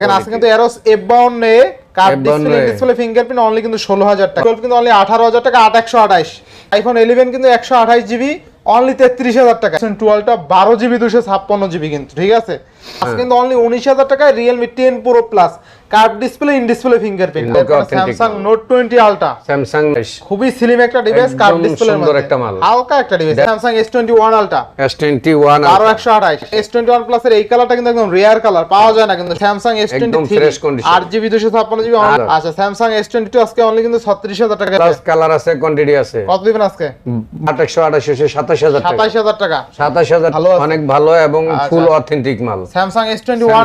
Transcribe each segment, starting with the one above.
এখানে আছে কিন্তু এরোস এফ বাউন্ন এ curved display display fingerprint only কিন্তু ষোলো হাজার টাকা। 12 কিন্তু অনলি আঠারো হাজার টাকা আট একশো আঠাইশ আইফোন ইলেভেন কিন্তু একশো আঠাইশ জিবি অনলি তেত্রিশ হাজার টাকা। টুয়েলভটা বারো জিবি দুশো ছাপ্পান্ন জিবি কিন্তু ঠিক আছে? আজকে কিন্তু অনলি উনিশ হাজার টাকায় Realme ten pro plus curve display in display fingerprint. Samsung note twenty ultra Samsung খুবই স্লিম একটা ডিভাইস কার্ভ ডিসপ্লে সুন্দর একটা মাল। হালকা একটা device Samsung S twenty one ultra S twenty one বারো একশো আঠাইশ এস টোয়েন্টি ওয়ান প্লাস এর এই কালারটা কিন্তু একদম রেয়ার কালার পাওয়া যায় না কিন্তু স্যামসাং এস টোয়েন্টি একদম fresh condition। আট জিবি দুশো ছাপ্পান্ন জিবি আচ্ছা। আচ্ছা স্যামসাং এস টোয়েন্টি টু আজকে অনলি কিন্তু ছত্রিশ হাজার টাকা প্লাস কালার আছে কোয়ান্টিটি আছে। কত দিবেন আজকে? আঠাশশো আঠাশশো সাতাশ হাজার টাকা। সাতাইশ হাজার টাকা। সাতাশ হাজার ভালো আছে। অনেক ভালো এবং আচ্ছা। ফুল অথেন্টিক মাল। Samsung S twenty one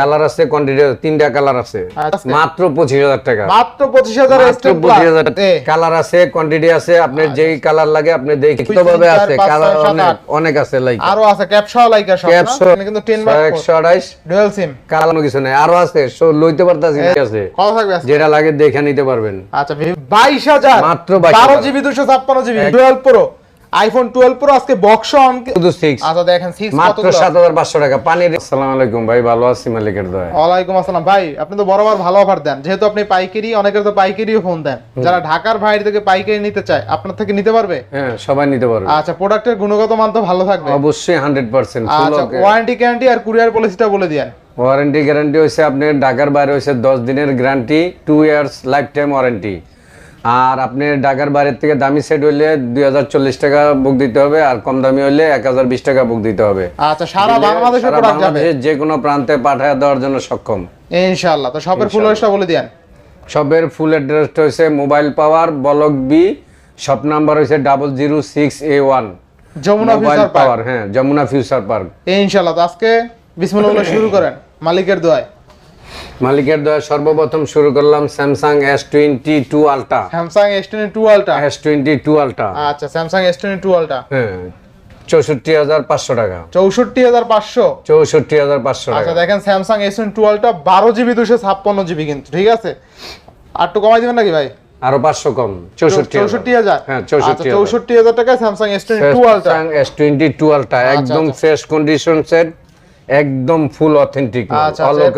colour আছে। কোয়ান্টিটি তিনটা কালার আছে। আচ্ছা। মাত্র পঁচিশ হাজার টাকা। মাত্র পঁচিশ হাজার পঁচিশ হাজার কালার আছে কোয়ান্টিটি আছে আপনার যেই কালার লাগে আপনি দেখে দুই, ভাবে আছে কালার অনেক অনেক আছে লাইক আরও আছে ক্যাপশন লাইকা সব ক্যাপশো কিন্তু টেন মার্ক একশো আঠাইশ। ডুয়েল সিম কালার কিছু নেই। আরও আছে সব লইতে পারতাছি আছে। কত থাকবে যেটা লাগে দেখে নিতে পারবেন। আচ্ছা বাইশ হাজার। মাত্র 22,000 বারো জিবি দুশো ছাপ্পান্ন GB twelve pro iPhone twelve pro আজকে বক্স অন শুধু সিক্স আচ্ছা দেখেন সিক্স মাত্র সাত হাজার পাঁচশো টাকা। পানির আসসালামু আলাইকুম ভাই ভালো আছি মালিকের দয়া। ওয়ালাইকুম আসসালাম। ভাই আপনি তো বরাবর ভালো অফার দেন। যেহেতু আপনি পাইকারি অনেকের তো পাইকারিও ফোন দেন। যারা ঢাকার বাইরে থেকে পাইকারি নিতে চায় আপনার থেকে নিতে পারবে? হ্যাঁ সবাই নিতে পারবে। আচ্ছা প্রোডাক্টের গুণগত মান তো ভালো থাকবে। অবশ্যই হান্ড্রেড পার্সেন্ট ফুল আচ্ছা ওয়ারেন্টি গ্যারান্টি আর কুরিয়ার পলিসিটা বলে দিয়েন। ওয়ারেন্টি গ্যারান্টি হচ্ছে আপনার ঢাকার বাইরে হচ্ছে দশ দিনের guarantee two years life time warranty আর আপনি ঢাকার বাইরের থেকে দামি সেট হইলে দুই হাজার চল্লিশ টাকা বুক দিতে হবে আর কম দামি হইলে এক হাজার বিশ টাকা বুক দিতে হবে। আচ্ছা সারা বাংলাদেশে বাংলাদেশের যে কোনো প্রান্তে পাঠায় দেওয়ার জন্য সক্ষম। ইনশাআল্লাহ। তো শপের ফুল অ্যাড্রেসটা বলে দিয়েন। সবের ফুল অ্যাড্রেসটা হচ্ছে mobile power block B shop number হচ্ছে double zero six A one Jamuna Future Park power হ্যাঁ যমুনা ফিউচার পার্ক ইনশাআল্লাহ। তো আজকে বিসমিল্লাহ শুরু করেন। মালিকের দোয়ায়। মালিকের দয়া সর্বপ্রথম শুরু করলাম Samsung S twenty two ultra Samsung S twenty two ultra S twenty two ultra আচ্ছা Samsung S twenty two ultra হ্যাঁ চৌষট্টি হাজার পাঁচশো টাকা। চৌষট্টি হাজার পাঁচশো? চৌষট্টি হাজার পাঁচশো আচ্ছা দেখেন Samsung S twenty two ultra বারো জিবি দুশো ছাপ্পান্ন জিবি কিন্তু ঠিক আছে? আর একটু কমাই দিবেন নাকি ভাই? আরও পাঁচশো কম চৌষট্টি চৌষট্টি হাজার? হ্যাঁ চৌষট্টি আচ্ছা চৌষট্টি হাজার টাকা Samsung S twenty two ultra S twenty two ultra একদম। ফ্রেশ কন্ডিশন সেট একদম full authentic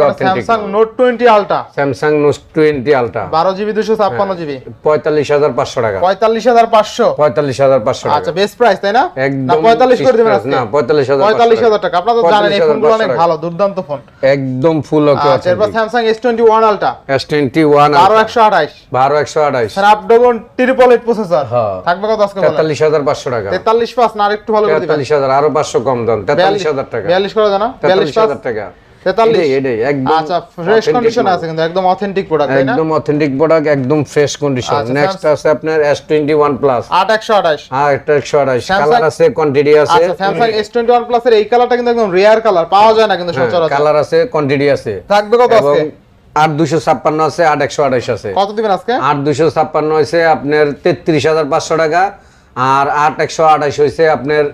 authentic Samsung note twenty ultra Samsung note twenty ultra বারো জিবি দুশো ছাপ্পান্ন হ্যাঁ। জিবি পঁয়তাল্লিশ হাজার পাঁচশো টাকা। পঁয়তাল্লিশ হাজার পাঁচশো। পঁয়তাল্লিশ হাজার পাঁচশো টাকা। আচ্ছা বেস্ট প্রাইস তাই না? একদম পঁয়তাল্লিশ করে দেবেন আজকে। না, 45,000 পঁয়তাল্লিশ হাজার টাকা। আপনারা তো জানেন এই ফোনগুলো অনেক ভালো দুর্দান্ত ফোন। একদম ফুল ওকে আচ্ছা এরপর Samsung S twenty one ultra S twenty one বারো একশো আঠাইশ বারো একশো আঠাইশ স্ন্যাপড্রাগন ট্রিপল এইট প্রসেসর হ্যাঁ। থাকবে কত আজকে বলেন? তেতাল্লিশ হাজার পাঁচশো টাকা। তেতাল্লিশ পাঁচ না আরেকটু ভালো করে দিবেন। আরও পাঁচশো কম দাম তেতাল্লিশ হাজার টাকা। বিয়াল্লিশ করে জানা টাকা। আচ্ছা ফ্রেশ কন্ডিশন আছে কিন্তু একদম অথেন্টিক প্রোডাক্ট একদম অথেন্টিক প্রোডাক্ট একদম ফ্রেশ কন্ডিশন আচ্ছা, নেক্সট আছে আপনার প্লাস আট কালার আছে কোয়ান্টিটি আছে। আচ্ছা স্যামসাং এস প্লাস এর এই কালারটা কিন্তু একদম রেয়ার কালার পাওয়া যায় না কিন্তু সচরাচর। কালার আছে কোয়ান্টিটি আছে। থাকবে কত আজকে? আট দুশো ছাপ্পান্ন আছে আট একশো আঠাইশ আছে। কত দিবেন আজকে? আট দুশো ছাপ্পান্ন হয়েছে আপনার তেত্রিশ হাজার পাঁচশো টাকা আর আট একশো আঠাইশ হয়েছে আপনার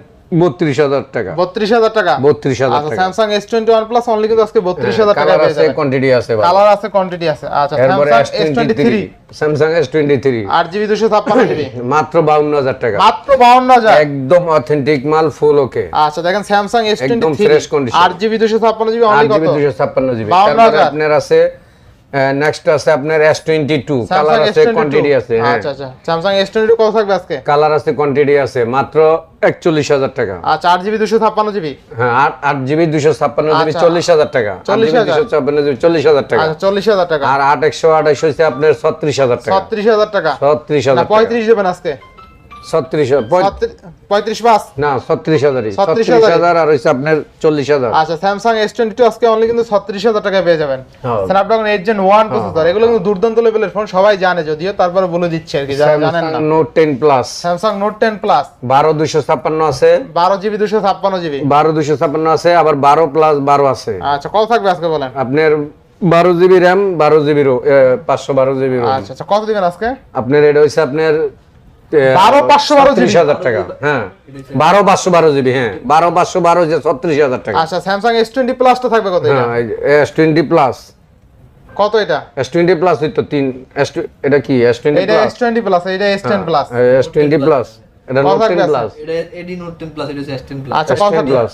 বত্রিশ হাজার টাকা। বত্রিশ হাজার টাকা? বত্রিশ হাজার টাকা। Samsung S twenty one plus only কিন্তু আজকে বত্রিশ হাজার টাকা আছে কোয়ান্টিটি আছে কালার আছে কোয়ান্টিটি আছে। আচ্ছা Samsung S twenty three Samsung S twenty three আট জিবি দুশো ছাপ্পান্ন জিবি। মাত্র বাউন্ন হাজার টাকা। মাত্র বাউন্ন হাজার। একদম অথেন্টিক মাল ফুল ওকে আচ্ছা দেখেন স্যামসাং এস টোয়েন্টি থ্রি আট জিবি দুশো ছাপ্পান্ন জিবি অনলি কত জিবি দুশো ছাপ্পান্ন জিবি। 52,000 আপনার আছে। নেক্সট আছে আপনার এস টোয়েন্টি টু কালার আছে কোয়ান্টিটি আছে হ্যাঁ। আচ্ছা আচ্ছা। এস টোয়েন্টি কত থাকবে আজকে? কালার আছে কোয়ান্টিটি আছে মাত্র একচল্লিশ হাজার টাকা। আচ্ছা আট জিবি দুশো ছাপ্পান্ন জিবি? হ্যাঁ আট আট জিবি দুশো ছাপ্পান্ন জিবি আচ্ছা। চল্লিশ হাজার টাকা। 40,000 দুশো ছাপ্পান্ন জিবি চল্লিশ হাজার টাকা। আচ্ছা চল্লিশ হাজার টাকা। আর আট একশো আঠাইশ হয়েছে আপনার ছত্রিশ হাজার টাকা। ছত্রিশ হাজার টাকা। ছত্রিশ না হাজার টাকা। পঁয়ত্রিশ দেবেন আজকে। ছত্রিশ ছত্রিশ- পঁয়ত্রিশ পাঁচ না ছত্রিশ হাজারই। 36,000 ছত্রিশ হাজার আর হয়েছে আপনার চল্লিশ হাজার। আচ্ছা স্যামসাং এস টোয়েন্টি টু আজকে অনলি কিন্তু ছত্রিশ হাজার টাকায় পেয়ে যাবেন। Snapdragon eight gen one processor এগুলো কিন্তু দুর্দান্ত লেভেলের ফোন সবাই জানে যদিও তারপরে বলে দিচ্ছে আর কি যারা জানেন না। Note ten plus Samsung note ten plus বারো দুশো ছাপ্পান্ন আছে। বারো জিবি দুশো ছাপ্পান্ন জিবি। বারো দুশো ছাপ্পান্ন আছে আবার বারো প্লাস বারো আছে। আচ্ছা কত থাকবে আজকে বলেন? আপনার বারো জিবি র্যাম বারো জিবি পাঁচশো বারো জিবি আচ্ছা আচ্ছা কত দিবেন আজকে? আপনার এটা হচ্ছে আপনার বারো পাঁচশো বারো ত্রিশ হাজার টাকা হ্যাঁ। বারো পাঁচশো বারো জিবি হ্যাঁ। বারো পাঁচশো বারো যে ছত্রিশ হাজার টাকা। আচ্ছা স্যামসাং এস টোয়েন্টি প্লাসটা থাকবে কত এটা? হ্যাঁ এস টোয়েন্টি প্লাস কত এটা? এস টোয়েন্টি প্লাস তো তিন এস এটা কি? এস টোয়েন্টি এটা এস টোয়েন্টি প্লাস এটা S ten plus S twenty plus এটা নোট টেন প্লাস এটা এডি নোট 10 প্লাস এটা হচ্ছে S10 প্লাস আচ্ছা কত প্লাস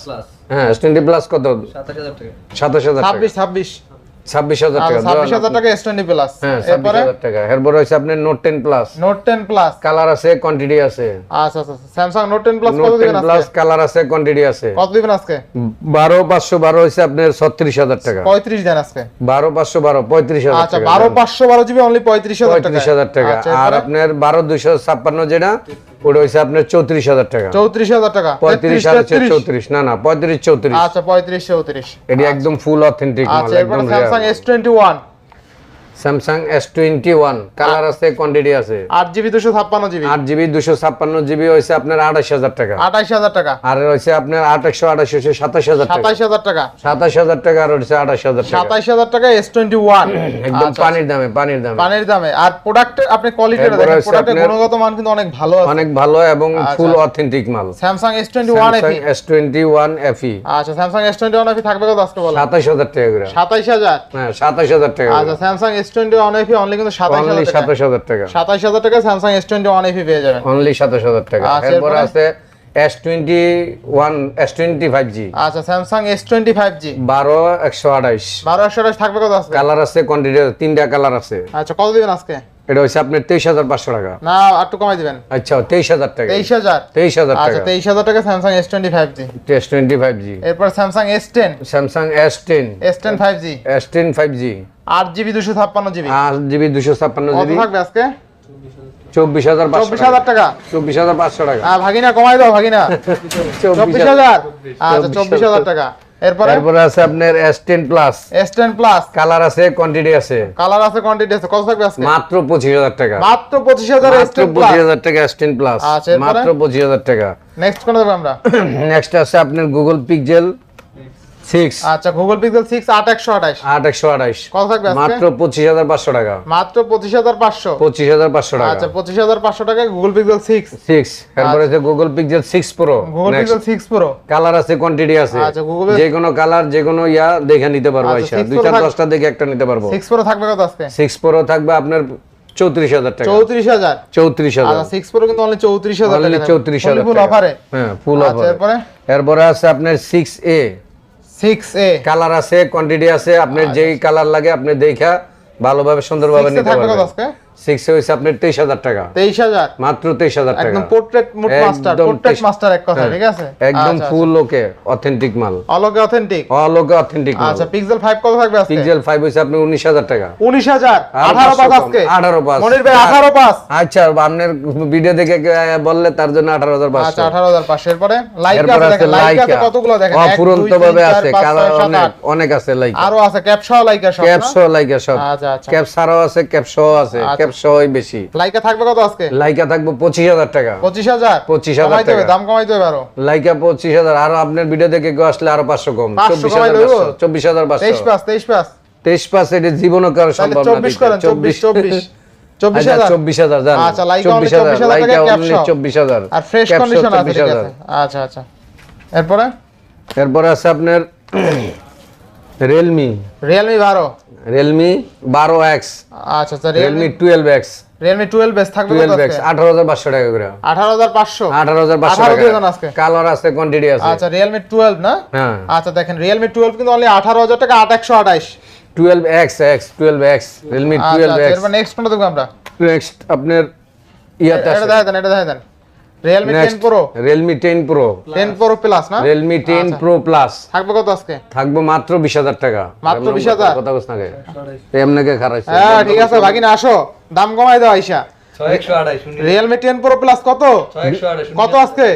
হ্যাঁ এস টোয়েন্টি প্লাস কত? 27000 টাকা। সাতাশ হাজার ছাব্বিশ ছাব্বিশ। ছাব্বিশ হাজার টাকা আচ্ছা ছাব্বিশ হাজার টাকা এস টোয়েন্টি প্লাস হ্যাঁ ছাব্বিশ হাজার টাকা। এরপরে হচ্ছে আপনার note ten plus note ten plus colour আছে কোয়ান্টিটি আছে। আচ্ছা আচ্ছা Samsung note ten plus note ten plus colour আছে কোয়ান্টিটি আছে। কত দিবেন আজকে? বারো পাঁচশো বারো হচ্ছে আপনার ছত্রিশ হাজার টাকা। পঁয়ত্রিশ দেন আজকে। বারো পাঁচশো বারো পঁয়ত্রিশ হাজার আচ্ছা বারো পাঁচশো বারো জিবি অনলি পঁয়ত্রিশ হাজার টাকা। পঁয়ত্রিশ হাজার টাকা। আচ্ছা, আর আপনার বারো দুইশো ছাপ্পান্ন যেটা ওটা হচ্ছে আপনার চৌত্রিশ হাজার টাকা। চৌত্রিশ হাজার টাকা। পঁয়ত্রিশ হাজার চৌত্রিশ। না না পঁয়ত্রিশ চৌত্রিশ। আচ্ছা পঁয়ত্রিশ চৌত্রিশ। এটি একদম ফুল অথেন্টিক আচ্ছা একদম Samsung S twenty one Samsung S twenty one colour আছে কোয়ান্টিটি আছে। আট জিবি দুশো ছাপ্পান্ন জিবি। আট জিবি দুশো ছাপ্পান্ন জিবি হয়েছে আপনার আঠাশ হাজার টাকা। আঠাইশ হাজার টাকা। আর হয়েছে আপনার আঠাশশো আঠাশ সাতাশ হাজার টাকা। সাতাইশ হাজার টাকা। সাতাশ হাজার টাকা আর হচ্ছে আঠাশ হাজার টাকা। সাতাইশ হাজার টাকা এস টোয়েন্টি ওয়ান একদম পানির দামে পানির দামে। পানির দামে। আর প্রোডাক্টের আপনি প্রোডাক্টের আপনার- গুণগত মান কিন্তু অনেক ভালো অনেক ভালো এবং আচ্ছা। ফুল অথেন্টিক মাল। Samsung S twenty one FE S twenty one FE আচ্ছা Samsung S twenty one FE থাকবে কত আজকে বলো সাতাশ হাজার টাকা করে। সাতাইশ হাজার। হ্যাঁ সাতাশ হাজার টাকা আচ্ছা স্যামসাং এস অনলি কিন্তু টাকা। টাকা। পেয়ে যাবেন। অনলি টাকা। এরপরে? আছে আচ্ছা থাকবে কত আজকে? কালার আছে কোয়ান্টিটি তিনটা কালার আছে। আচ্ছা কত দিবেন আজকে? এটা হচ্ছে আপনার তেইশ হাজার পাঁচশো টাকা। না আর একটু কমাই দিবেন। আচ্ছা তেইশ হাজার টাকা। তেইশ হাজার? তেইশ হাজার আচ্ছা টাকা। তেইশ হাজার টাকা Samsung S twenty five G S twenty five G এরপর Samsung S ten Samsung S ten S ten five G S ten five G আট জিবি দুশো ছাপ্পান্ন জিবি আট জিবি দুশো ছাপ্পান্ন জিবি থাকবে আজকে? চব্বিশ হাজার চব্বিশ হাজার টাকা। চব্বিশ হাজার পাঁচশো টাকা। ভাগিনা কমাই দাও ভাগিনা। চব্বিশ হাজার। আচ্ছা চব্বিশ হাজার টাকা। এরপরে? এরপরে আছে আপনার S10 plus S10 plus colour আছে কোয়ান্টিটি আছে। কালার আছে কোয়ান্টিটি আছে। কত থাকবে আজকে? মাত্র 25000 টাকা। মাত্র 25000 S10 প্লাস 25000 টাকা S10 আচ্ছা, প্লাস মাত্র 25000 টাকা। নেক্সট কোন দেব আমরা? নেক্সট আছে আপনার গুগল পিক্সেল আচ্ছা গুগল থাকবে মাত্র 25500 টাকা। মাত্র 25500 25500 টাকা। আচ্ছা গুগল তারপরে গুগল প্রো কালার আছে আছে। যে কোনো কালার যে কোনো ইয়া দেখে নিতে পারব আচ্ছা দুইটা 10টা দেখে একটা নিতে পারব। সিক্স প্রো থাকবে প্রো থাকবে আপনার চৌত্রিশ হাজার টাকা। চৌত্রিশ হাজার? চৌত্রিশ হাজার। সিক্স প্রো কিন্তু চৌত্রিশ হাজার চৌত্রিশ হাজার ফুল হ্যাঁ, এরপরে? আছে আপনার six A six A colour আছে কোয়ান্টিটি আছে আপনার যেই কালার লাগে আপনি দেখা ভালোভাবে সুন্দরভাবে নিতে পারবেন? সিক্স এ হইছে আপনার তেইশ হাজার টাকা। তেইশ হাজার? মাত্র তেইশ হাজার টাকা। একদম পোর্ট্রেট মাস্টার পোর্ট্রেট মাস্টার এক কথা হ্যাঁ, ঠিক আছে? একদম আচ্ছা, ফুল ওকে অথেন্টিক মাল। আচ্ছা। অথেন্টিক অথেন্টিক আচ্ছা পিক্সেল ফাইভ কত থাকবে আজকে? পিক্সেল ফাইভ হইছে আপনার উনিশ হাজার টাকা। উনিশ হাজার? আর আঠারো পাঁচশো পাঁচ কম, আজকে? 18 পাঁচ। মনির ভাই আঠারো পাঁচ? আচ্ছা আপনার ভিডিও দেখে বললে তার জন্য আচ্ছা এরপরে লাইক আছে আছে দেখেন লাইক আছে কতগুলো দেখেন? অফুরন্ত ভাবে আছে। কালার অনেক অনেক আছে লাইকা আরও আছে ক্যাপসহ লাইকা সব ক্যাপ সহ লাইকা সব। আচ্ছা, আচ্ছা। ক্যাপ ছাড়াও আছে। আছে সহই বেশি। লাইকা থাকবে কত আজকে? লাইকা থাকব পঁচিশ হাজার টাকা। পঁচিশ হাজার? 25,000 কমাইতে টাকা। দাম কমাইতে হবে আরও লাইকা পঁচিশ হাজার আর আপনার ভিডিও দেখে কেউ আসলে আরও পাঁচশো কম। 500 চব্বিশ হাজার? পাঁচশো চব্বিশ হাজার তেইশ পাঁচ তেইশ পাঁচ। তেইশ পাঁচ এটা জীবনও কারও সম্ভব না চব্বিশ চব্বিশ চব্বিশ। আচ্ছা, হাজার? হাজার আচ্ছা, লাইকা চব্বিশ হাজার 24,000 লাইকা টাকা only ক্যাপশন। চব্বিশ হাজার। আর ফ্রেশ কন্ডিশন আছে চব্বিশ ঠিক হাজার। আছে। আচ্ছা আচ্ছা। এরপরে? এরপরে আছে আপনার রিয়েলমি রিয়েলমি বারো। রিয়েলমি বারো এক্স আচ্ছা আচ্ছা Realme twelve X Realme twelve base থাকবে টুয়েলভ এক্স আঠারো হাজার পাঁচশো টাকা করে। আঠারো হাজার পাঁচশো। আঠারো হাজার পাঁচশো 18 দিয়ে টাকা। দেন আজকে। কালার আছে কোয়ান্টিটি আছে। আচ্ছা রিয়েলমি টুয়েলভ না? হ্যাঁ। আচ্ছা দেখেন রিয়েলমি টুয়েলভ কিন্তু অনলি আঠারো হাজার টাকা আট একশো আঠাইশ twelve X X twelve X Realme twelve X next কোনটা দেখব আমরা? নেক্সট আপনার ইয়াতে এটা দেখা দেন এটা দেখা দেন। Next pro Realme ten pro ten pro plus না? রিয়েলমি টেন আচ্ছা। থাকবে কত আজকে? থাকব মাত্র টাকা। মাত্র 20,000? কথা বলছ না কে? এমনিকে খারাপ হ্যাঁ ঠিক আছে ভাগিনা আসো। দাম কমাই দাও আইসা। ছয় একশো আঠাশ রিয়েলমি টেন প্রো প্লাস কত? কত আজকে?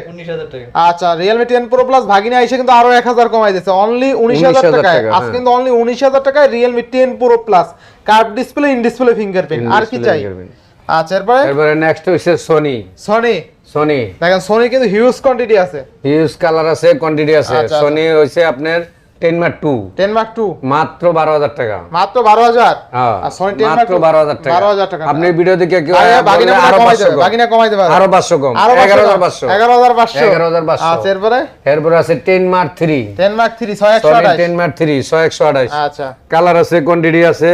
আচ্ছা রিয়েলমি টেন প্রো প্লাস ভাগিনা আইসা কিন্তু আরও এক হাজার কমাই দিচ্ছে অনলি উনিশ হাজার 19,000 টাকায়। টাকা, আজ হ্যাঁ। কিন্তু অনলি উনিশ হাজার টাকায় Realme ten pro plus curve display in display fingerprint আর কি চাই? আচ্ছা এরপরে? এরপরে নেক্সট হচ্ছে সোনি সনি সোনি দেখেন সনি কিন্তু হিউজ কোয়ান্টিটি আছে। হিউজ কালার আছে কোয়ান্টিটি আছে। আচ্ছা, সোনি হচ্ছে আপনার ten mark two ten mark two মাত্র বারো হাজার টাকা। মাত্র বারো হাজার? হ্যাঁ, আর সনি টেন মার্ক মাত্র বারো হাজার টাকা। বারো হাজার টাকা। আপনি ভিডিও দেখে আরে, বাগিনা কমাই দেবে বাগিনা কমাই দেবে। আরও পাঁচশো কম। আরও এগারো হাজার পাঁচশো। এগারো হাজার পাঁচশো। এগারো হাজার পাঁচশো। আচ্ছা এরপরে? এরপরে আছে ten mark three ten mark three ছয় একশো সনি আঠাশ। টেন মার্ক থ্রি ছয় একশো আঠাশ। আচ্ছা। কালার আছে কোয়ান্টিটি আছে।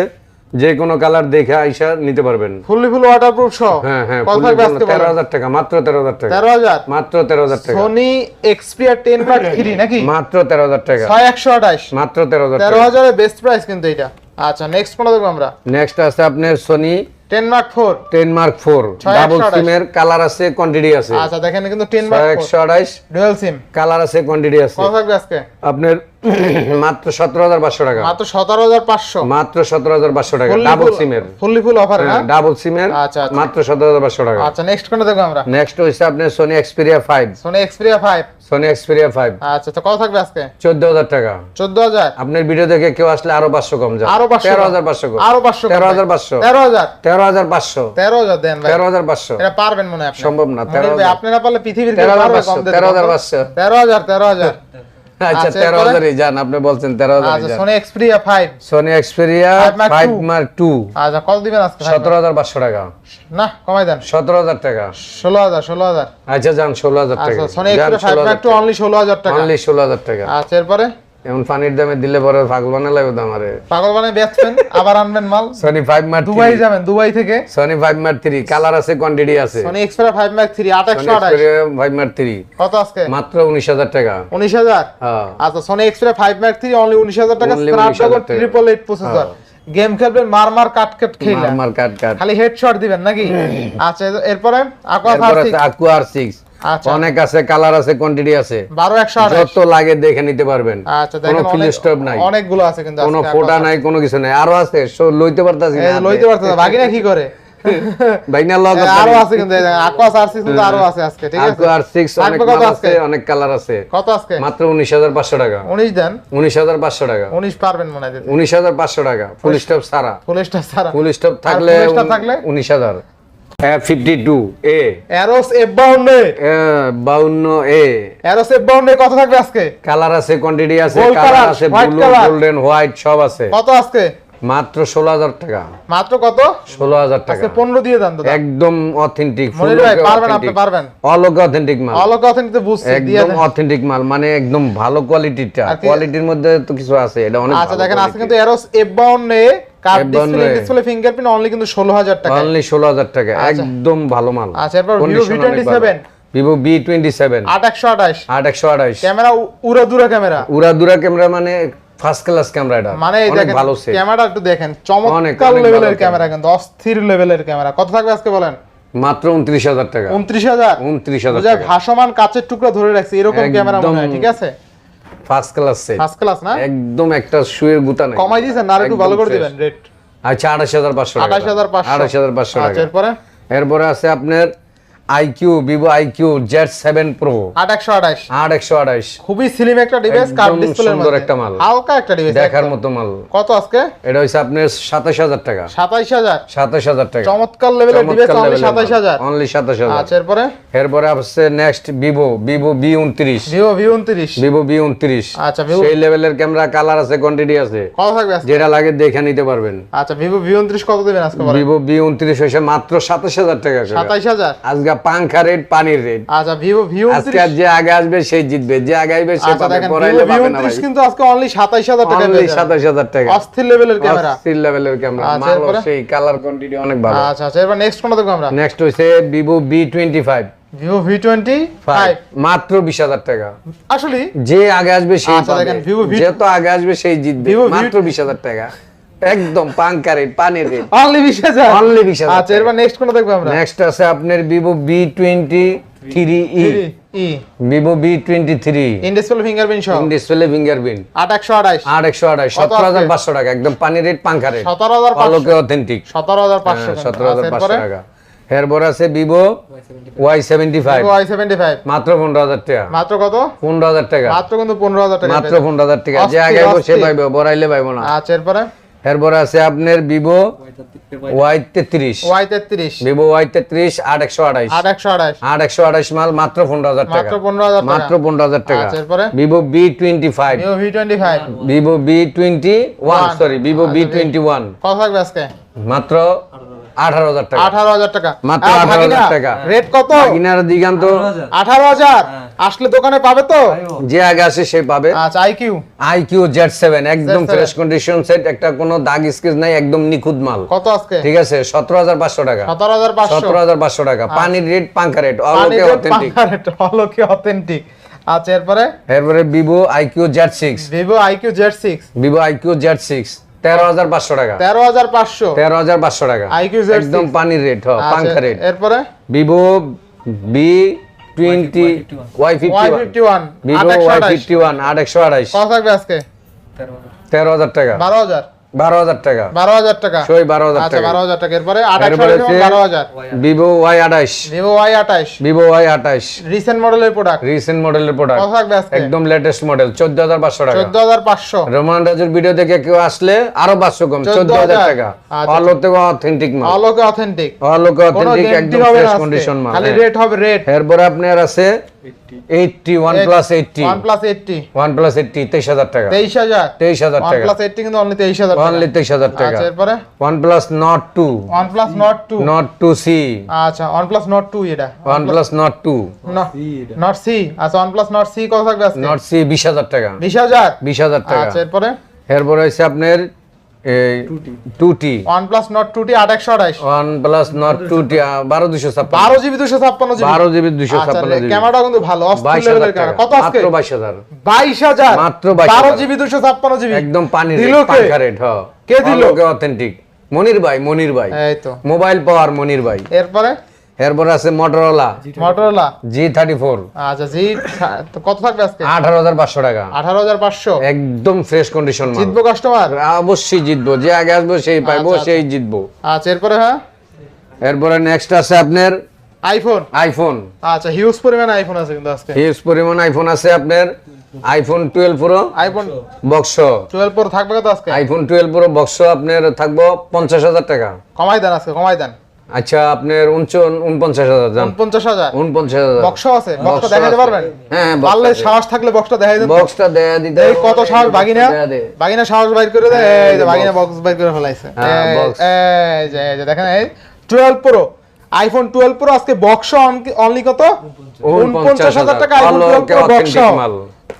যে কোনো কালার দেখে আইসা নিতে পারবেন। ফুললি ফুল ওয়াটারপ্রুফ সহ? হ্যাঁ হ্যাঁ তেরো বলেন? হাজার টাকা মাত্র তেরো হাজার টাকা। তেরো হাজার? মাত্র তেরো হাজার টাকা। Sony Xperia ten mark three নাকি? মাত্র তেরো হাজার টাকা। ছয় একশো আঠাশ। মাত্র তেরো হাজার তেরো টাকা হাজারের বেস্ট প্রাইস কিন্তু এটা আচ্ছা নেক্সট কোনটা দেখব আমরা? নেক্সট আছে আপনার Sony ten mark four ten mark four double একশো আঠাশ। সিমের কালার আছে কোয়ান্টিটি আছে। আচ্ছা দেখেন কিন্তু টেন ছয় মার্ক একশো আঠাইশ ডুয়েল সিম কালার আছে কোয়ান্টিটি আছে। কত থাকবে আজকে? আপনার মাত্র সতেরো হাজার পাঁচশো টাকা। মাত্র সতেরো হাজার পাঁচশো। মাত্র সতেরো হাজার পাঁচশো টাকা। ডাবল সিমের ফুললি ফুল অফার না ডাবল সিমের আচ্ছা, আচ্ছা। মাত্র সতেরো হাজার পাঁচশো টাকা। আচ্ছা নেক্সট কোনটা দেখব আমরা? নেক্সট হচ্ছে আপনার Sony Xperia five Sony Xperia five Sony Xperia 5 আচ্ছা তো কত থাকবে আজকে? 14000 টাকা। 14000 আপনার ভিডিও দেখে কেউ আসলে আরও 500 কম যাবে। আরও 13500 কম। আরও 500 13500 13000 13500 13000 দেন ভাই। 13500 এটা পারবেন মনে হয় আপনি। সম্ভব না 13000 আপনারা পারলে পৃথিবীর কেউ পারবে কম দেন। 13500 13000 13000 আচ্ছা আচ্ছা, তেরো এরপরে? হাজারই যান আপনি বলছেন তেরো হাজারই আচ্ছা Sony Xperia five Sony Xperia Five Mark five two আচ্ছা কত দিবেন আজকে ভাই? সতেরো হাজার পাঁচশো টাকা। না কমাই দেন। সতেরো হাজার টাকা। ষোলো হাজার ষোলো হাজার। আচ্ছা যান ষোলো হাজার টাকা আচ্ছা সোনি যান এক্সপিরিয়া ফাইভ ষোলো অনলি হাজার টাকা। অনলি ষোলো হাজার টাকা। আচ্ছা এরপরে? এমন পানির দামে দিলে পরে পাগল বানা লাগবে তো আমারে। পাগল বানায় বেচবেন আবার আনবেন মাল। সোনি ফাইভ মার্ক দুবাই যাবেন দুবাই থেকে। Sony five mark three colour আছে কোয়ান্টিটি আছে। Sony Xperia five mark three আট একশো আঠাশ। ফাইভ মার্ক থ্রি কত আজকে? মাত্র উনিশ হাজার টাকা। উনিশ হাজার? হ্যাঁ। আচ্ছা Sony Xperia five mark three only উনিশ হাজার টাকা স্ন্যাপড্রাগন 19,000 টাকা। ট্রিপল এইট প্রসেসর গেম খেলবেন মার মার কাট কাট খেলা। মার কাট কাট। খালি হেডশট দিবেন নাকি? আচ্ছা এরপরে আকোয়া আছে ফার্সিক আকুয়ার সিক্স আচ্ছা অনেক আছে কালার আছে কোয়ান্টিটি আছে। বারো একশো যত লাগে দেখে নিতে পারবেন। আচ্ছা কোনো দেখেন ফিল অনেক- স্টপ নাই। অনেকগুলো আছে কিন্তু কোনো ফোটা নাই কোনো কিছু নাই। আরও আছে লইতে পারতাছি লইতে পারতেছে ভাগিনা কি করে? আরও আছে কিন্তু আরও আছে আজকে ঠিক আছে? অনেক থাকবে কত মাল আজকে? আছে অনেক কালার আছে। কত আজকে? মাত্র উনিশ হাজার পাঁচশো টাকা। উনিশ দেন। উনিশ হাজার পাঁচশো টাকা। পারবেন মনে হয় ফুল স্টপ সারা ফুল স্টার সারা ফুল স্টপ থাকলে stop থাকলে? উনিশ হাজার fifty two A Arrows F bound A Arrows F কত থাকবে আজকে? কালার আছে কোয়ান্টিটি আছে কালার আছে ব্লু গোল্ডেন হোয়াইট সব আছে। কত আজকে? মাত্র ষোলো হাজার টাকা। মাত্র কত? ষোলো হাজার টাকা। আজকে পনেরো দিয়ে দেন একদম অথেন্টিক পারবেন আপনি পারবেন। অলকে অথেন্টিক মাল। নিতে বুঝছি একদম অথেন্টিক মাল মানে একদম ভালো কোয়ালিটিটা কোয়ালিটির মধ্যে তো কিছু আছে এটা অনেক আচ্ছা দেখেন আজকে কিন্তু Arrows F bound A card F52 display display fingerprint only কিন্তু টাকা অনলি ষোলো হাজার টাকা একদম ভালো মাল। আচ্ছা এরপর Vivo V twenty seven Vivo V twenty seven আট একশো আঠাশ। আট একশো আঠাইশ ক্যামেরা ক্যামেরা। মানে ফার্স্ট ক্লাস ক্যামেরা এটা। মানে দেখেন ভালো ক্যামেরা একটু দেখেন চমৎকার লেভেলের ক্যামেরা। কিন্তু অস্থির লেভেলের ক্যামেরা। কত থাকবে আজকে বলেন? মাত্র উনত্রিশ হাজার টাকা। উনত্রিশ হাজার? উনত্রিশ হাজার ভাসমান কাচের টুকরা ধরে রাখছে এরকম ক্যামেরা মনে হয় ঠিক আছে? First class set first class না? একদম একটা শুয়ের গুতা নাই। কমাই দিয়েছেন না আর একটু ভালো করে। দিবেন রেট আচ্ছা আঠাশ হাজার পাঁচশো আঠাশ হাজার পাঁচশো। আঠাশ হাজার পাঁচশো আচ্ছা টাকা। এরপরে? এরপরে আছে আপনার iQOO Vivo iQOO Z seven pro আট একশো আঠাশ। আট একশো আঠাইশ খুবই স্লিম একটা ডিভাইস ডিসপ্লের সুন্দর একটা মাল। হালকা একটা ডিভাইস দেখার মতো মাল। কত আজকে? এটা হচ্ছে আপনার সাতাশ হাজার টাকা। সাতাইশ হাজার। সাতাশ হাজার টাকা। চমৎকার লেভেলের ডিভাইস অনলি সাতাইশ হাজার। অনলি সাতাশ হাজার। আচ্ছা এরপরে? এরপরে আসছে নেক্সট ভিভো ভিভো বি উনত্রিশ। ভিভো ভি উনত্রিশ। ভিভো বি উনত্রিশ। আচ্ছা সেই লেভেলের ক্যামেরা কালার আছে কোয়ান্টিটি আছে। কত থাকবে যেটা লাগে দেখে নিতে পারবেন। আচ্ছা ভিভো ভি উনত্রিশ কত দেবেন আজকে ভিভো বি উনত্রিশ হয়েছে মাত্র সাতাশ হাজার টাকা করে। সাতাইশ হাজার? আজকে পাংখা রেট পানির রেট আচ্ছা ভিভো ভি আজকে যে আগে আসবে সেই জিতবে যে আগে আসবে সে আচ্ছা পাবে পড়াইলে পাবে না ভাই। কিন্তু আজকে অনলি সাতাইশ হাজার টাকা অনলি সাতাশ হাজার টাকা। অস্থির লেভেলের ক্যামেরা অস্থির লেভেলের ক্যামেরা মাল সেই কালার কোয়ান্টিটি অনেক ভালো। আচ্ছা আচ্ছা এবার নেক্সট কোনটা দেখব আমরা? নেক্সট হইছে Vivo V twenty five Vivo V twenty মাত্র বিশ হাজার টাকা। আসলে? যে আগে আসবে সেই আচ্ছা, পাবে। দেখেন, যে তো আগে আসবে সেই জিতবে। মাত্র বিশ হাজার টাকা। একদম পাঙ্কা রেট পানির রেট অনলি বিশ হাজার? Only 20,000 আচ্ছা এবার নেক্সট কোনটা দেখব আমরা? নেক্সট আছে আপনার three E E Vivo V twenty three in display fingerprint সহ। ডিসপ্লে ফিঙ্গারপ্রিন্ট আট একশো আঠাইশ আট একশো আঠাশ সতেরো হাজার পাঁচশো টাকা একদম পানির রেট পাঙ্কা রেট সতেরো হাজার পাঁচশো। আলোকে অথেন্টিক সতেরো হাজার পাঁচশো সতেরো হাজার আচ্ছা, পাঁচশো এরপরে টাকা। এরপর? আছে Vivo Y seventy five Y seventy five মাত্র পনেরো হাজার টাকা। মাত্র কত? পনেরো হাজার টাকা। মাত্র কিন্তু পনেরো হাজার টাকা মাত্র পনেরো হাজার টাকা। যে অস্থির, আগে আইবো সে অস্থির। পাইবে বড়াইলে পাইবো না। আচ্ছা এরপরে? এরপরে আছে আপনার ভিভো ওয়াই তেত্রিশ। ওয়াই তেত্রিশ। ভিভো ওয়াই তেত্রিশ আট একশো আঠাইশ। আট একশো আঠাইশ। আট একশো আঠাইশ মাল মাত্র পনেরো হাজার টাকা। মাত্র পনেরো হাজার টাকা। মাত্র পনেরো হাজার টাকা। Vivo V twenty five V twenty five Vivo V twenty one sorry Vivo V twenty one কত থাকবে আজকে? মাত্র আঠারো হাজার টাকা। আঠারো হাজার টাকা। মাত্র আহ, 18,000 টাকা। রেট কত? কিনার দিগান্ত আঠারো হাজার। আসলে দোকানে পাবে তো? যে আগে আসে সে পাবে। আচ্ছা আইকিউ আই জেড সেভেন একদম ফ্রেশ কন্ডিশন সেট একটা কোনো দাগ স্কেচ নাই একদম নিখুঁত মাল। কত আজকে? ঠিক আছে সতেরো হাজার পাঁচশো টাকা। সতেরো হাজার পাঁচশো। সতেরো হাজার পাঁচশো টাকা। পানির rate পাঙ্কা rate all okay authentic all okay authentic আচ্ছা এরপরে? এরপরে Vivo iQOO Z six Vivo iQOO Z six Vivo iQOO Z six তেরো হাজার পাঁচশো টাকা। তেরো হাজার পাঁচশো? তেরো হাজার পাঁচশো টাকা। IQ Z6 একদম পানির রেট হ পাঙ্খা রেট। এরপরে? Vivo V twenty Y fifty one. Vivo Y fifty one আট একশো আঠাইশ তেরো হাজার টাকা। বারো হাজার? বারো হাজার টাকা। বারো হাজার টাকা। সই বারো হাজার আচ্ছা টাকা। বারো হাজার টাকা। এরপরে আট একশো এরপরে আঠাশ এবং বারো হাজার। ভিভো ওয়াই আঠাইশ ভিভো ওয়াই আঠাশ। ভিভো ওয়াই আঠাইশ রিসেন্ট মডেলের প্রোডাক্ট রিসেন্ট মডেলের প্রোডাক্ট কত থাকবে আজকে। একদম লেটেস্ট মডেল চোদ্দ হাজার পাঁচশো টাকা। চোদ্দ হাজার পাঁচশো। রোমান রাজুর ভিডিও দেখে কেউ আসলে আরও পাঁচশো কম চোদ্দ হাজার। টাকা। অলোকে অথেন্টিক মাল অথেন্টিক অলোকে কোনো অথেন্টিক একদম হবে ফ্রেশ কন্ডিশন মাল খালি। রেট হবে রেট এরপরে আপনার আছে eight T OnePlus eight T OnePlus eight T OnePlus eight T তেইশ হাজার টাকা তেইশ হাজার তেইশ হাজার প্লাস এইটটি কিন্তু অনলি তেইশ হাজার টাকা অনলি তেইশ হাজার টাকা আচ্ছা এরপরে? OnePlus Nord two OnePlus Nord two Nord two C আচ্ছা ওয়ান প্লাস নট টু এটা। OnePlus Nord two Nord C আচ্ছা ওয়ান প্লাস নট সি কত থাকবে আজকে? নট সি বিশ হাজার টাকা। বিশ হাজার? বিশ হাজার টাকা। আচ্ছা এরপরে? এরপরে হচ্ছে আপনার এই ওয়ান প্লাস নট টু আট একশো আঠাইশ ওয়ান প্লাস নট টু বারো দুশো ছাপ্পান্ন। বারো জিবি দুশো ছাপ্পান্ন বারো জিবি দুশো আচ্ছা ছাপ্পান্ন ক্যামেরাটা কিন্তু ভালো বাইশ হাজার কত আজকে? বাইশ হাজার। বাইশ হাজার। মাত্র 22,000 বারো জিবি দুশো ছাপ্পান্ন জিবি। একদম পানি কে? রেট হ। কে দিল? অথেন্টিক মনির ভাই মনির ভাই। এই তো। মোবাইল পাওয়ার মনির ভাই। এরপরে? এরপরে আছে Motorola Motorola G thirty four আচ্ছা জি কত থাকবে আজকে? আঠারো হাজার পাঁচশো টাকা। আঠারো হাজার পাঁচশো? একদম ফ্রেশ কন্ডিশন জিতবো কাস্টমার অবশ্যই জিতবো। যে আগে আসব সেই পাইবো আচ্ছা, সেই জিতবো। আচ্ছা এরপরে হ্যাঁ? এরপরে নেক্সট আছে আপনার আইফোন আইফোন আচ্ছা হিউজ পরিমাণ আইফোন আছে কিন্তু আজকে। হিউজ পরিমাণ আইফোন আছে আপনার iPhone twelve pro iPhone box twelve pro থাকবে কত আজকে? আইফোন টুয়েলভ প্রো বক্স আপনার থাকব পঞ্চাশ হাজার টাকা। কমাই দেন আজকে কমাই দেন। আচ্ছা আপনার উনপঞ্চাশ হাজার যান পঞ্চাশ হাজার? উনপঞ্চাশ হাজার। বক্সও আছে বক্সটা দেখাতে পারবেন? হ্যাঁ পারলে সাহস থাকলে বক্সটা দেখাই দেন বক্সটা দেয়া দিতে এই কত সাহস বাগিনা? বাগিনা সাহস বাইর করে দেয় এই যে বাগিনা বক্স। বাইর করে ফেলাইছে। এই- যে এই যে দেখেন এই twelve pro iPhone twelve pro আজকে বক্স অনলি কত? উনপঞ্চাশ হাজার। টাকা আইফোন টুয়েলভ প্রো বক্স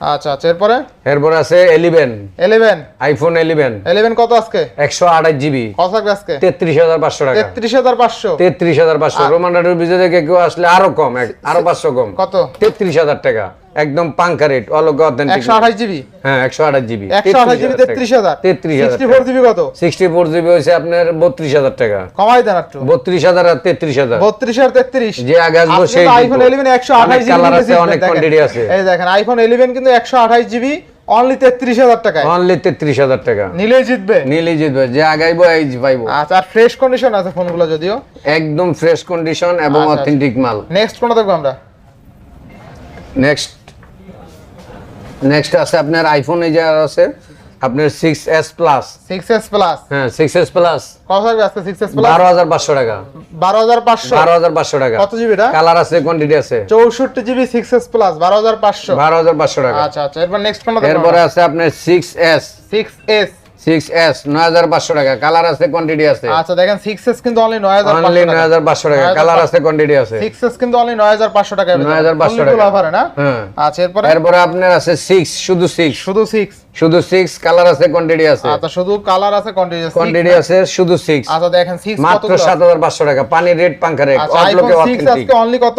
আচ্ছা আচ্ছা এরপরে? এরপরে আছে eleven eleven iPhone eleven eleven কত আজকে? একশো আঠাশ জিবি কত আজকে? তেত্রিশ হাজার পাঁচশো টাকা। তেত্রিশ হাজার পাঁচশো। তেত্রিশ হাজার পাঁচশো। রোমান রাডুর বিজয় থেকে কেউ আসলে আরও কম আরও পাঁচশো কম। কত? তেত্রিশ হাজার টাকা। একদম পাঙ্কা রেট অলোক অথেন্টিক একশো আঠাশ জিবি? হ্যাঁ একশো আঠাশ জিবি। একশো আঠাশ জিবি তেত্রিশ হাজার তেত্রিশ হাজার। সিক্সটি ফোর জিবি কত? সিক্সটি ফোর জিবি হয়েছে আপনার বত্রিশ হাজার টাকা। কমাই দেন একটু। বত্রিশ হাজার আর তেত্রিশ হাজার। বত্রিশ আর তেত্রিশ। যে আগে আসব সেই আইফোন ইলেভেন একশো আঠাশ জিবি কালার আছে অনেক কোয়ান্টিটি আছে। এই দেখেন আইফোন ইলেভেন কিন্তু একশো আঠাশ জিবি অনলি তেত্রিশ হাজার টাকায়। অনলি তেত্রিশ হাজার টাকা। নিলেই জিতবে। নিলেই জিতবে যে আগাইবো এই পাইবো। আচ্ছা আর ফ্রেশ কন্ডিশন আছে ফোনগুলো যদিও। একদম ফ্রেশ কন্ডিশন এবং আচ্ছা, অথেন্টিক মাল। নেক্সট কোনটা দেখব আমরা? নেক্সট নেক্সট আছে আপনার আইফোন এই যে আছে আপনার six S plus six S plus হ্যাঁ সিক্স এস প্লাস কত থাকবে আজকে সিক্স এস প্লাস বারো হাজার পাঁচশো টাকা। বারো হাজার পাঁচশো? বারো হাজার পাঁচশো টাকা। কত জিবি এটা? কালার আছে কোয়ান্টিটি আছে। চৌষট্টি জিবি সিক্স এস প্লাস বারো হাজার পাঁচশো। বারো হাজার পাঁচশো টাকা। আচ্ছা আচ্ছা এরপর নেক্সট কোনটা এরপর আছে আপনার six S six S six S নয় হাজার পাঁচশো টাকা। কালার আছে কোয়ান্টিটি আছে। আচ্ছা দেখেন সিক্স কিন্তু অনলি নয় হাজার অনলি নয় হাজার পাঁচশো টাকা। কালার আছে কোয়ান্টিটি আছে। সিক্স কিন্তু অনলি নয় হাজার পাঁচশো টাকা 9,500 টাকা। অফারে না? হ্যাঁ। আচ্ছা এরপরে? এরপরে আপনার আছে সিক্স শুধু সিক্স শুধু সিক্স শুধু সিক্স কালার আছে কোয়ান্টিটি আছে। আচ্ছা শুধু কালার আছে কন্টিনিউয়াস কোয়ান্টিটি আছে শুধু সিক্স আচ্ছা দেখেন সিক্স মাত্র টাকা। পাঙ্খা রেট আচ্ছা আইফোন আজকে অনলি কত?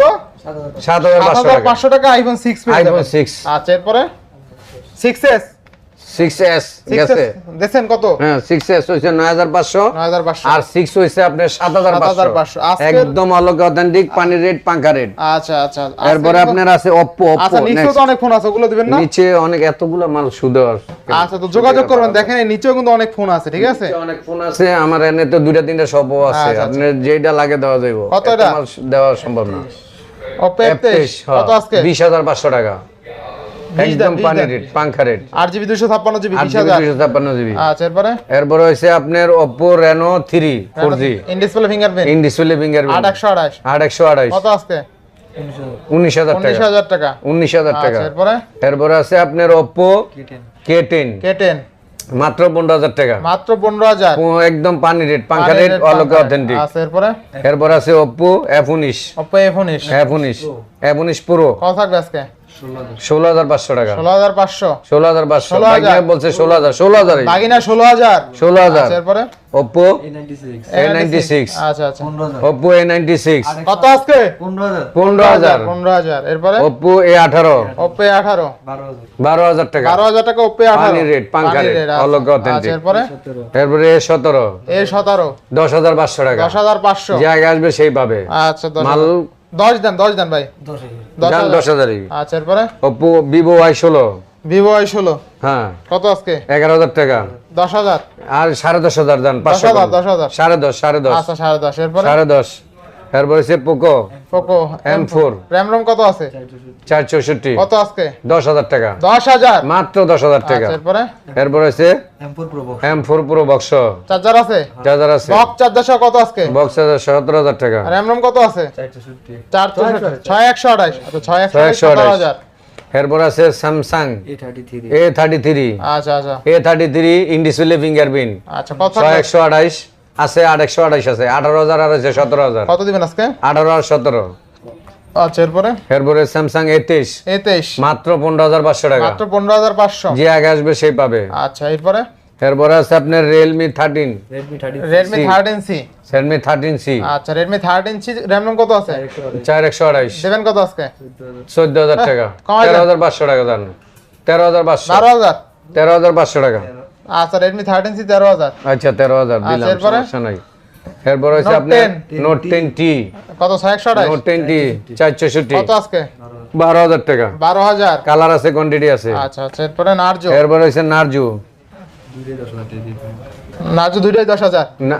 টাকা। পাঁচশো টাকা আইফোন সিক্স আইফোন সিক্স আচ্ছা এরপরে? Six S six S six কত? হ্যাঁ সিক্স এস হয়েছে নয় হাজার পাঁচশো নয় হাজার পাঁচশো। আর সিক্স হয়েছে আপনার 7,500 একদম অলোকে অথেন্টিক পানির রেট পাঙ্খা রেট আচ্ছা আচ্ছা। এরপরে আপনার আছে অপ্পো আচ্ছা অপ্পো তো অনেক ফোন আছে ওগুলো দিবেন না? নিচে অনেক এতগুলো মাল শুধু আচ্ছা তো যোগাযোগ করবেন। দেখেন নিচেও কিন্তু অনেক ফোন আছে ঠিক আছে? অনেক ফোন আছে আমার এনে তো দুইটা তিনটা সবও আছে। আচ্ছা, আপনার যেটা লাগে দেওয়া যাইব। কত এত এটা? মাল দেওয়া সম্ভব না। ওপো F23 কত আজকে? বিশ হাজার পাঁচশো টাকা। একদম পানি রেট পাঙ্খা রেট আট জিবি দুশো ছাপ্পান্ন জিবি আট বিশ জিবি হাজার দুইশো ছাপ্পান্ন জিবি। আচ্ছা এরপরে? এরপরে হয়েছে আপনার Oppo Reno three four G in fingerprint in display আট একশো আঠাশ আট একশো আড়াইশ। কত আজকে? উনিশ হাজার টাকা। উনিশ হাজার টাকা। এরপরে? এরপরে আছে আপনার Oppo K ten K ten মাত্র পনেরো হাজার টাকা। মাত্র পনেরো হাজার। একদম পানি রেট পাঙ্খা রেট অলোকে অথেন্টিক এরপরে? এরপর আছে ওপো এফ উনিশ। ওপো এফ উনিশ। এফ উনিশ। এফ উনিশ প্রো কত থাকবে আজকে? ষোলো হাজার। পাঁচশো টাকা। ষোলো হাজার পাঁচশো। ষোলো হাজার পাঁচশো। 16,000 বলছে ষোলো হাজার। ষোলো হাজার বাগিনা ষোলো হাজার। ষোলো হাজার। আচ্ছা, এরপরে? ওপ্পো এ নাইনটি সিক্স আচ্ছা আচ্ছা। পনেরো এ নাইনটি সিক্স কত আজকে? পনেরো হাজার। পনেরো হাজার। এরপরে? ওপ্পো এ আঠারো। ওপে আঠারো। বারো হাজার। টাকা। বারো হাজার টাকা ওপে আঠারো। পাঙ্খা আচ্ছা। আচ্ছা, এরপরে? সতেরো। এরপরে এ সতেরো। এ সতেরো। দশ হাজার পাঁচশো টাকা। দশ হাজার পাঁচশো। যে আগে আসবে সেই পাবে। আচ্ছা মাল। দশ দেন দশ দেন ভাই। দশ হাজার দশ দশ হাজারই। আচ্ছা এরপরে? ওপ্পো ভিভো ওয়াই ষোলো। ভিভো আই ষোলো। হ্যাঁ। কত আজকে? এগারো হাজার টাকা। দশ হাজার। আর সাড়ে দশ হাজার দান পাঁচশো হাজার, দশ হাজার। সাড়ে দশ সাড়ে দশ। আচ্ছা সাড়ে দশ। এরপরে? সাড়ে দশ। এরপরে সে Poco. Poco M four RAM ROM কত আছে? চার চৌষট্টি। কত আজকে দশ হাজার টাকা। দশ হাজার? মাত্র দশ হাজার টাকা। আচ্ছা এরপরে? এরপরে হচ্ছে M four pro M four পুরো বক্স চার্জার আছে? চার্জার আছে। বক চার্জার সহ কত আজকে? বক্স সতেরো হাজার টাকা। র্যাম রোম কত আছে? চার চৌষট্টি। ছয় একশো আঠাশ আচ্ছা ছয় একশো আঠাশ হাজার? এরপর আছে স্যামসাং এ থার্টি থ্রি আচ্ছা আচ্ছা। A thirty three in display fingerprint আচ্ছা ছয় একশো আঠাইশ আছে আট একশো আঠাইশ আছে আঠারো হাজার আর আছে সতেরো হাজার। কত দিবেন আজকে? আঠারো আর সতেরো। আচ্ছা এরপরে? এরপরে স্যামসাং মাত্র পনেরো হাজার পাঁচশো টাকা। মাত্র পনেরো হাজার পাঁচশো। যে আগে আসবে সেই পাবে। আচ্ছা এরপরে? এরপরে আছে আপনার Realme thirteen Redmi thirteen C Redmi thirteen C আচ্ছা রেডমি থার্টিন সি র্যাম কত আছে? চার একশো দেবেন কত আজকে? চোদ্দ হাজার টাকা। তেরো হাজার পাঁচশো টাকা তেরো হাজার পাঁচশো। বারো হাজার। তেরো হাজার পাঁচশো টাকা। আচ্ছা রেডমি থার্টিন সি তেরো হাজার। আচ্ছা তেরো হাজার দিলাম সমস্যা নাই। এরপর Note আপনার নোট টেন টি কত ছয় একশো আঠাশ? নোট টেন টি চার চৌষট্টি কত আজকে? বারো হাজার টাকা। বারো হাজার। কালার আছে কোয়ান্টিটি আছে। আচ্ছা আচ্ছা এরপরে নার্জো এরপর হচ্ছে নারজু হাজার। নার্জো দুইটাই দশ হাজার? না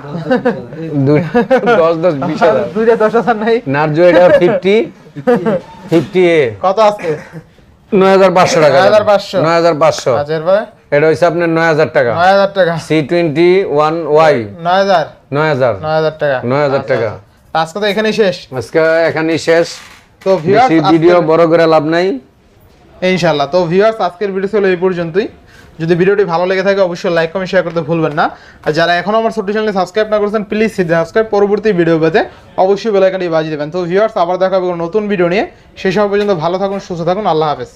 দুই- দশ দশ বিশ হাজার। দুইটাই দশ হাজার নাই? নারজু এটা ফিফটি ফিফটি এ কত আজকে? নয় হাজার পাঁচশো টাকা। 9,500 নয় হাজার পাঁচশো। আচ্ছা এরপরে? এটা হচ্ছে আপনার নয় হাজার টাকা। নয় হাজার টাকা। সি টোয়েন্টি ওয়ান ওয়াই নয় হাজার। নয় হাজার। নয় হাজার টাকা। নয় হাজার টাকা। আজকে তো এখানেই শেষ। আজকে এখানেই শেষ। তো ভিউয়ার্স ভিডিও বড় করে লাভ নাই। ইনশাআল্লাহ। তো ভিউয়ার্স আজকের ভিডিও ছিল এই পর্যন্তই। যদি ভিডিওটি ভালো লেগে থাকে অবশ্যই লাইক কমেন্ট শেয়ার করতে ভুলবেন না। আর যারা এখনও আমার ছোট্ট চ্যানেলে সাবস্ক্রাইব না করেছেন প্লিজ সাবস্ক্রাইব পরবর্তী ভিডিও পেতে অবশ্যই বেলাইকানটি বাজিয়ে দেবেন। তো ভিউয়ার্স আবার দেখা হবে নতুন ভিডিও নিয়ে। সেই সময় পর্যন্ত ভালো থাকুন সুস্থ থাকুন। আল্লাহ হাফেজ।